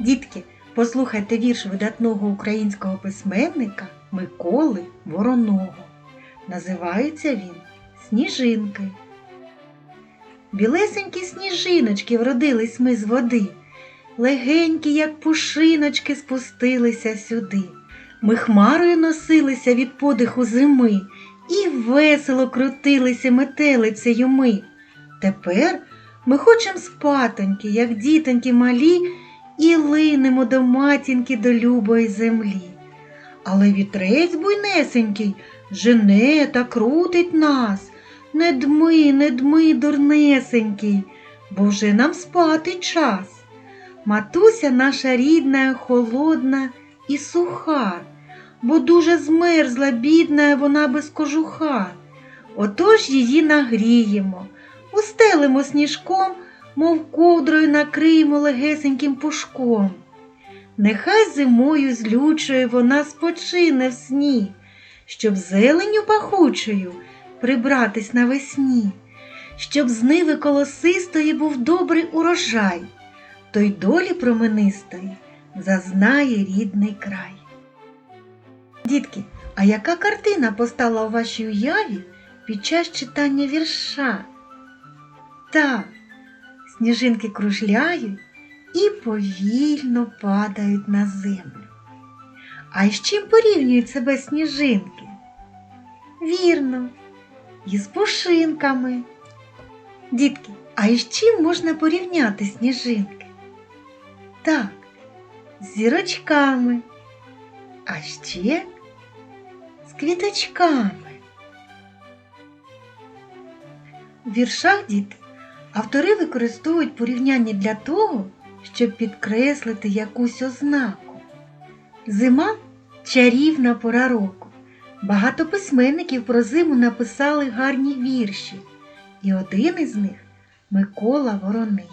Дітки, послухайте вірш видатного українського письменника Миколи Вороного. Називається він Сніжинки. Білесенькі сніжиночки вродились ми з води, легенькі, як пушиночки, спустилися сюди. Ми хмарою носилися від подиху зими і весело крутилися метелицею ми. Тепер ми хочем спатоньки, як дітоньки малі, і линемо до матінки до любої землі. Але вітрець буйнесенький жене та крутить нас. Не дми, не дми, дурнесенький, бо вже нам спати час. Матуся наша рідна, холодна і суха, бо дуже змерзла, бідна вона без кожуха. Отож її нагріємо, устелимо сніжком, мов ковдрою накриємо легесеньким пушком. Нехай зимою злючою вона спочине в сні, щоб зеленю пахучою прибратись навесні, щоб з ниви колосистої був добрий урожай, той долі променистої зазнає рідний край. Дітки, а яка картина постала у вашій уяві під час читання вірша? Так, сніжинки кружляють і повільно падають на землю. А з чим порівнюють себе сніжинки? Вірно, із пушинками. Дітки, а із чим можна порівняти сніжинки? Так, з зірочками, а ще з квіточками. В віршах діти автори використовують порівняння для того, щоб підкреслити якусь ознаку. Зима чарівна пора року. Багато письменників про зиму написали гарні вірші, і один із них Микола Вороний.